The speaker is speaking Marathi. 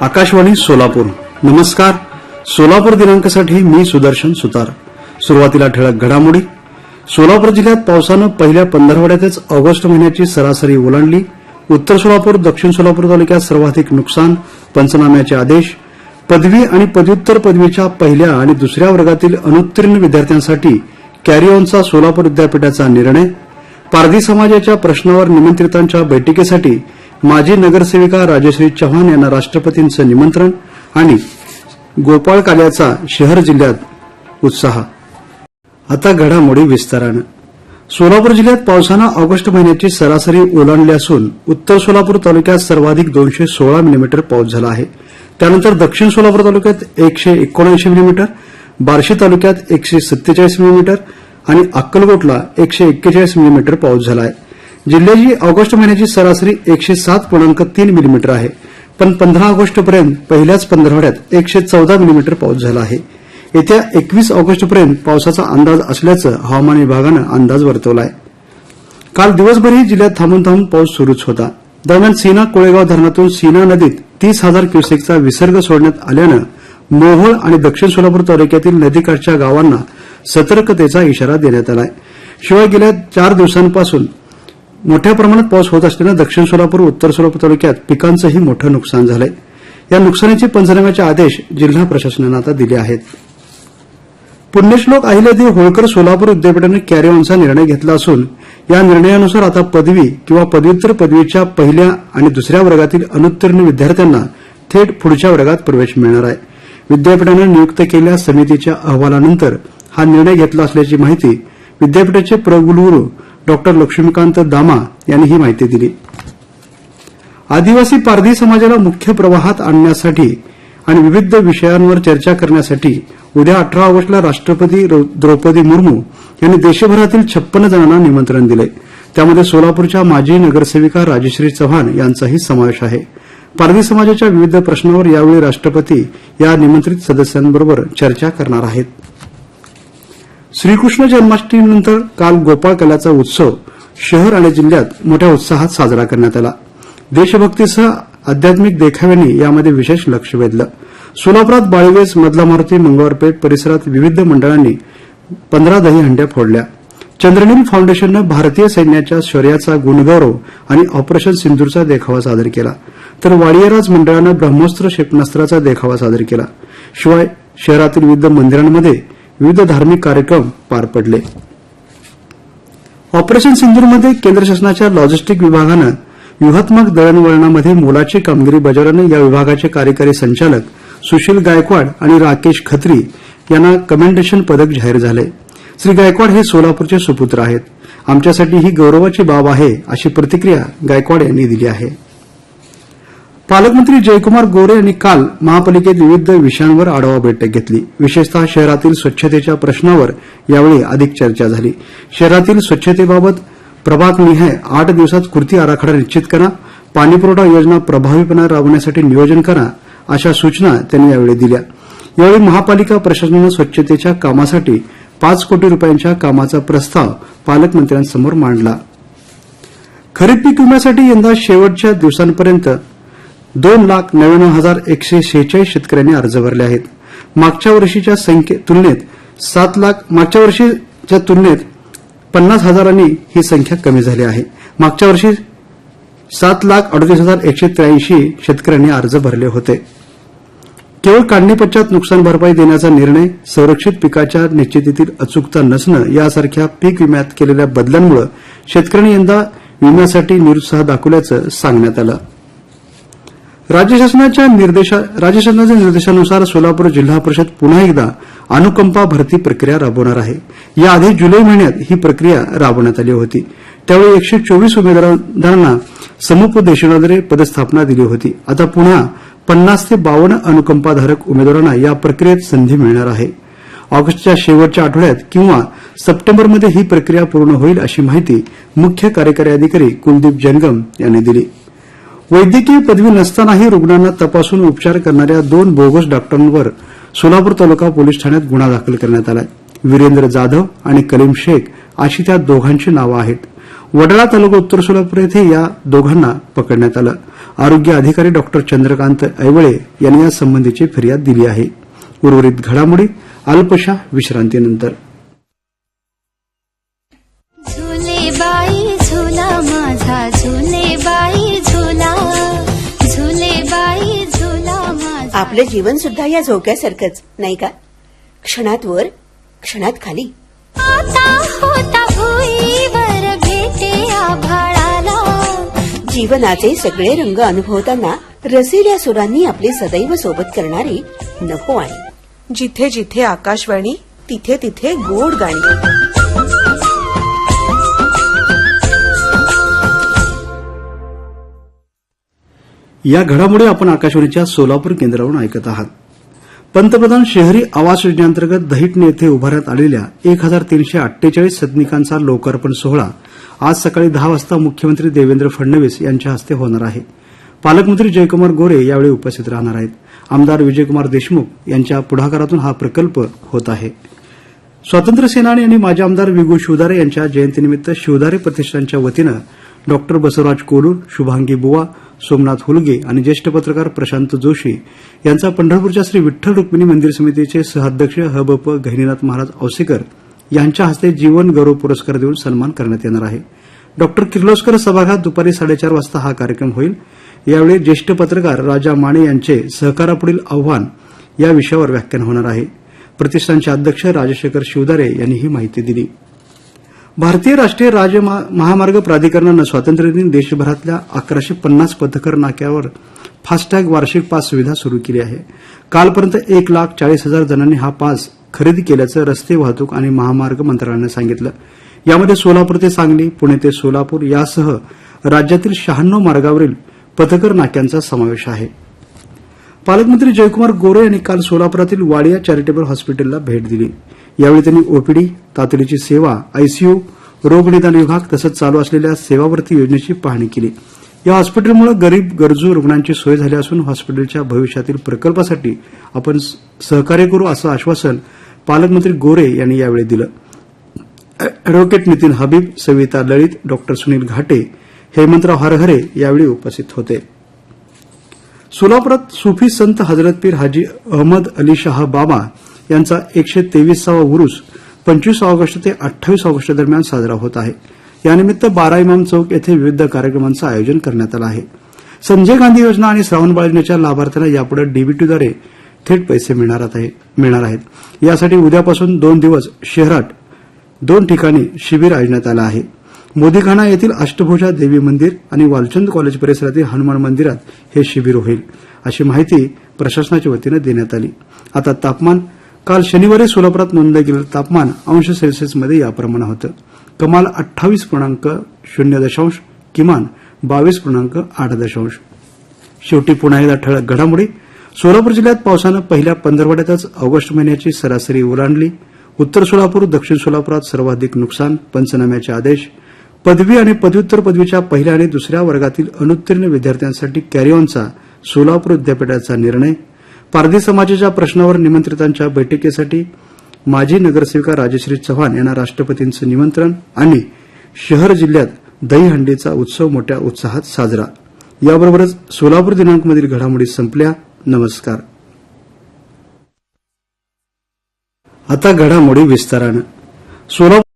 आकाशवाणी सोलापूर. नमस्कार. सोलापूर दिनांकासाठी मी सुदर्शन सुतार. सुरुवातीला ठळक घडामोडी. सोलापूर जिल्ह्यात पावसानं पहिल्या पंधरवड्यातच ऑगस्ट महिन्याची सरासरी ओलांडली. उत्तर सोलापूर दक्षिण सोलापूर तालुक्यात सर्वाधिक नुकसान पंचनाम्याचे आदेश. पदवी आणि पदव्युत्तर पदवीच्या पहिल्या आणि दुसऱ्या वर्गातील अनुत्तीर्ण विद्यार्थ्यांसाठी कॅरिऑनचा सोलापूर विद्यापीठाचा निर्णय. पारधी समाजाच्या प्रश्नावर निमंत्रितांच्या बैठकीसाठी माजी नगरसेविका राजश्री चव्हाण यांना राष्ट्रपतींचं निमंत्रण आणि गोपाळ काल्याचा शहर जिल्ह्यात उत्साह. आता घडामोडी विस्तारानं. सोलापूर जिल्ह्यात पावसानं ऑगस्ट महिन्याची सरासरी ओलांडली असून उत्तर सोलापूर तालुक्यात सर्वाधिक दोनशे सोळा मिलीमीटर पाऊस झाला आहे. त्यानंतर दक्षिण सोलापूर तालुक्यात एकशे एकोणऐंशी मिलीमीटर बार्शी तालुक्यात एकशे सत्तेचाळीस मिलीमीटर आणि अक्कलकोटला एकशे एक्केचाळीस मिलीमीटर पाऊस झाला आहे. जिल्ह्याची ऑगस्ट महिन्याची सरासरी एकशे सात पूर्णांक तीन मिलीमीटर आहे. पण पंधरा ऑगस्टपर्यंत पहिल्याच पंधरवड्यात एकशे चौदा मिलीमीटर पाऊस झाला आहे. येत्या एकवीस ऑगस्टपर्यंत पावसाचा अंदाज असल्याचं हवामान विभागानं अंदाज वर्तवला आहे काल दिवसभरही जिल्ह्यात थांबून थांबून पाऊस सुरूच होता. दरम्यान सीना कोळेगाव धरणातून सीना नदीत तीस हजार क्युसेकचा विसर्ग सोडण्यात आल्यानं मोहोळ आणि दक्षिण सोलापूर तालुक्यातील नदीकाठच्या गावांना सतर्कतेचा इशारा देण्यात आला आहे शिवाय गेल्या चार दिवसांपासून मोठ्या प्रमाणात पाऊस होत असल्यानं दक्षिण सोलापूर उत्तर सोलापूर तालुक्यात पिकांचंही मोठं नुकसान झालंय. या नुकसानीचे पंचनाम्याचे आदेश जिल्हा प्रशासनानं आता दिले आहेत. पुण्यश्लोक अहिल्यादेवी होळकर सोलापूर विद्यापीठानं कॅरी ऑनचा निर्णय घेतला असून या निर्णयानुसार आता पदवी किंवा पदव्युत्तर पदवीच्या पहिल्या आणि दुसऱ्या वर्गातील अनुत्तीर्ण विद्यार्थ्यांना थेट पुढच्या वर्गात प्रवेश मिळणार आहे. विद्यापीठानं नियुक्त केलेल्या समितीच्या अहवालानंतर हा निर्णय घेतला असल्याची माहिती विद्यापीठाचे प्रकुलगुरू डॉक्टर लक्ष्मीकांत दामा यांनी ही माहिती दिली. आदिवासी पारधी समाजाला मुख्य प्रवाहात आणण्यासाठी आणि विविध विषयांवर चर्चा करण्यासाठी उद्या अठरा ऑगस्टला राष्ट्रपती द्रौपदी मुर्मू यांनी देशभरातील छप्पन जणांना निमंत्रण दिले. त्यामध्ये सोलापूरच्या माजी नगरसेविका राजश्री चव्हाण यांचाही समावेश आहे. पारधी समाजाच्या विविध प्रश्नावर यावेळी राष्ट्रपती या निमंत्रित सदस्यांबरोबर चर्चा करणार आहेत. श्रीकृष्ण जन्माष्टमीनंतर काल गोपाळ कलाचा उत्सव शहर आणि जिल्ह्यात मोठ्या उत्साहात साजरा करण्यात आला. देशभक्तीसह आध्यात्मिक देखाव्यांनी यामध्ये विशेष लक्ष वेधलं. सोलापुरात बाळवेस मधला मारुती मंगळवारपेठ परिसरात विविध मंडळांनी पंधरा दही हंड्या फोडल्या. चंद्रनील फाउंडेशननं भारतीय सैन्याच्या शौर्याचा गुणगौरव आणि ऑपरेशन सिंधूरचा देखावा सादर केला. तर वाडियराज मंडळानं ब्रह्मोस्त्र क्षेपणास्त्राचा देखावा सादर केला. शिवाय शहरातील विविध मंदिरांमध्ये विविध धार्मिक कार्यक्रम पार पडले. ऑपरेशन सिंधूरमध्ये केंद्र शासनाच्या लॉजिस्टिक विभागानं व्यूहात्मक दळणवळणामध्ये मोलाची कामगिरी बजावल्यानं या विभागाचे कार्यकारी संचालक सुशील गायकवाड आणि राकेश खत्री यांना कमेंडेशन पदक जाहीर झाले. श्री गायकवाड हे सोलापूरचे सुपुत्र आहेत. आमच्यासाठी ही गौरवाची बाब आहे अशी प्रतिक्रिया गायकवाड यांनी दिली आहे. पालकमंत्री जयकुमार गोरे यांनी काल महापालिकेत विविध विषयांवर आढावा बैठक घेतली. विशेषतः शहरातील स्वच्छतेच्या प्रश्नावर यावेळी अधिक चर्चा झाली. शहरातील स्वच्छतेबाबत प्रभागनिहाय आठ दिवसात कृती आराखडा निश्चित करा पाणीपुरवठा योजना प्रभावीपणे राबवण्यासाठी नियोजन करा अशा सूचना त्यांनी यावेळी दिल्या. यावेळी महापालिका प्रशासनानं स्वच्छतेच्या कामासाठी पाच कोटी रुपयांच्या कामाचा प्रस्ताव पालकमंत्र्यांसमोर मांडला. खरीप पीक विम्यासाठी यंदा शेवटच्या दिवसांपर्यंत दोन लाख नव्याण्णव हजार एकशे शेहेचाळीस शेतकऱ्यांनी अर्ज भरले आहेत. मागच्या वर्षीच्या संख्ये तुलनेत सात लाख मागच्या वर्षीच्या तुलनेत पन्नास हजारांनी ही संख्या कमी झाली आहे. मागच्या वर्षी सात लाख अडतीस हजार एकशे त्र्याऐंशी शेतकऱ्यांनी अर्ज भरले होते. केवळ काढणी पश्चात नुकसान भरपाई देण्याचा निर्णय संरक्षित पिकाच्या निश्चितीतील अचूकता नसणं यासारख्या पीक विम्यात केलेल्या बदलांमुळे शेतकऱ्यांनी यंदा विम्यासाठी निरुत्साह दाखवल्याचं सांगण्यात आलं. राज्य शासनाच्या निर्देशा राज्य शासनाच्या निर्देशानुसार सोलापूर जिल्हा परिषद पुन्हा एकदा अनुकंपा भरती प्रक्रिया राबवणार आहे. याआधी जुलै महिन्यात ही प्रक्रिया राबवण्यात आली होती. त्यावेळी एकशे चोवीस उमेदवारांना समुपदेशनाद्वारे पदस्थापना दिली होती. आता पुन्हा पन्नास ते बावन्न अनुकंपाधारक उमेदवारांना या प्रक्रियेत संधी मिळणार आहे. ऑगस्टच्या शेवटच्या आठवड्यात किंवा सप्टेंबरमध्ये ही प्रक्रिया पूर्ण होईल अशी माहिती मुख्य कार्यकारी अधिकारी कुलदीप जंगम यांनी दिली. वैद्यकीय पदवी नसतानाही रुग्णांना तपासून उपचार करणाऱ्या दोन बोगस डॉक्टरांवर सोलापूर तालुका पोलीस ठाण्यात गुन्हा दाखल करण्यात आला वीरेंद्र जाधव आणि कलीम शेख अशी त्या दोघांची नावं आहेत. वडाळा तालुका उत्तर सोलापूर येथे या दोघांना पकडण्यात आलं. आरोग्य अधिकारी डॉक्टर चंद्रकांत ऐवळे यांनी या संबंधीची फिर्याद दिली आहे. उर्वरित घडामोडी अल्पशा विश्रांतीनंतर. आपलं जीवन सुद्धा या झोक्यासारखंच नाही का? क्षणात वर क्षणात खाली. आता होता भुईवर भेटे आभाळाला जीवनाचे सगळे रंग अनुभवताना रसिल्या सुरांनी आपले सदैव सोबत करणारी नको आणि जिथे जिथे आकाशवाणी तिथे तिथे गोड गाणी. या घडामोडी आपण आकाशवाणीच्या सोलापूर केंद्रावरून ऐकत आहात. पंतप्रधान शहरी आवास योजनेअंतर्गत दहिटणे येथे उभारण्यात आलेल्या एक हजार तीनशे अठ्ठेचाळीस सदनिकांचा लोकार्पण सोहळा आज सकाळी दहा वाजता मुख्यमंत्री देवेंद्र फडणवीस यांच्या हस्ते होणार आहे. पालकमंत्री जयकुमार गोरे यावेळी उपस्थित राहणार आहेत. आमदार विजयकुमार देशमुख यांच्या पुढाकारातून हा प्रकल्प होत आहे. स्वातंत्र्य सेनानी आणि माजी आमदार विगू शिवदारे यांच्या जयंतीनिमित्त शिवदारे प्रतिष्ठानच्या वतीनं डॉक्टर बसवराज कोलूर शुभांगी बुवा सोमनाथ हुलगे आणि ज्येष्ठ पत्रकार प्रशांत जोशी यांचा पंढरपूरच्या श्री विठ्ठल रुक्मिणी मंदिर समितीचे सहअध्यक्ष हबप गहिनीनाथ महाराज औसेकर यांच्या हस्ते जीवन गौरव पुरस्कार देऊन सन्मान करण्यात येणार आहे. डॉक्टर किर्लोस्कर सभागृहात दुपारी साडेचार वाजता हा कार्यक्रम होईल. यावेळी ज्येष्ठ पत्रकार राजा माने यांचे सहकारापुढील आव्हान या विषयावर व्याख्यान होणार आहे. प्रतिष्ठानचे अध्यक्ष राजशेखर शिवदारे यांनी ही माहिती दिली. भारतीय राष्ट्रीय राज्य महामार्ग प्राधिकरणानं स्वातंत्र्यदिन देशभरातल्या अकराशे पन्नास पथकर नाक्यावर फास्टॅग वार्षिक पास सुविधा सुरू केली आहे. कालपर्यंत एक लाख चाळीस हजार जणांनी हा पास खरेदी केल्याचं रस्ते वाहतूक आणि महामार्ग मंत्रालयानं सांगितलं. यामध्ये सोलापूर ते सांगली पुणे ते सोलापूर यासह राज्यातील शहाण्णव मार्गावरील पथकर नाक्यांचा समावेश आहे. पालकमंत्री जयकुमार गोरे यांनी काल सोलापुरातील वाडिया चॅरिटेबल हॉस्पिटलला भेट दिली. यावेळी त्यांनी ओपीडी तातडीची सेवा आयसीयू रोगनिदान विभाग तसंच चालू असलेल्या सेवावर्ती योजनेची पाहणी केली. या हॉस्पिटलमुळे गरीब गरजू रुग्णांची सोय झाली असून हॉस्पिटलच्या भविष्यातील प्रकल्पासाठी आपण सहकार्य करू असं आश्वासन पालकमंत्री गोरे यांनी यावेळी दिलं. अॅडव्होकेट नितीन हबीब सविता लळित डॉक्टर सुनील घाटे हेमंतराव हरहरे यावेळी उपस्थित होते. सोलापुरात सुफी संत हजरत पीर हाजी अहमद अली शाह बाबा यांचा एकशे तेवीसावा उरुस पंचवीस ऑगस्ट ते अठ्ठावीस ऑगस्ट दरम्यान साजरा होत आहे. यानिमित्त बारा इमाम चौक येथे विविध कार्यक्रमांचं आयोजन करण्यात आलं आहे. संजय गांधी योजना आणि श्रावणबाळ योजनेच्या लाभार्थ्यांना यापुढे डीबीटीद्वारे थेट पैसे मिळणार आहे- मिळणार आहेत. यासाठी उद्यापासून दोन दिवस शहरात दोन ठिकाणी शिबिर आयोजण्यात आलं आहे. मोदीखाना येथील अष्टभुजा देवी मंदिर आणि वालचंद कॉलेज परिसरातील हनुमान मंदिरात हे शिबिर होईल अशी माहिती प्रशासनाच्या वतीनं देण्यात आली. आता तापमान काल शनिवारी सोलापुरात नोंदलं गेलेलं तापमान अंश सेल्सिअसमध्ये याप्रमाणे होतं. कमाल अठ्ठावीस पूर्णांक शून्य दशांश किमान बावीस पूर्णांक आठ दशांश. शेवटी पुन्हा एकदा ठळक घडामोडी. सोलापूर जिल्ह्यात पावसानं पहिल्या पंधरवड्यातच ऑगस्ट महिन्याची सरासरी ओलांडली. उत्तर सोलापूर दक्षिण सोलापुरात सर्वाधिक नुकसान पंचनाम्याचे आदेश. पदवी आणि पदव्युत्तर पदवीच्या पहिल्या आणि दुसऱ्या वर्गातील अनुत्तीर्ण विद्यार्थ्यांसाठी कॅरिऑनचा सोलापूर विद्यापीठाचा निर्णय. पारधी समाजाच्या प्रश्नावर निमंत्रितांच्या बैठकीसाठी माजी नगरसेविका राजश्री चव्हाण यांना राष्ट्रपतींचं निमंत्रण आणि शहर जिल्ह्यात दहीहंडीचा उत्सव मोठ्या उत्साहात साजरा. याबरोबरच सोलापूर दिनांकमधील घडामोडी संपल्या. नमस्कार. आता घडामोडी विस्तारानं. सोलापूर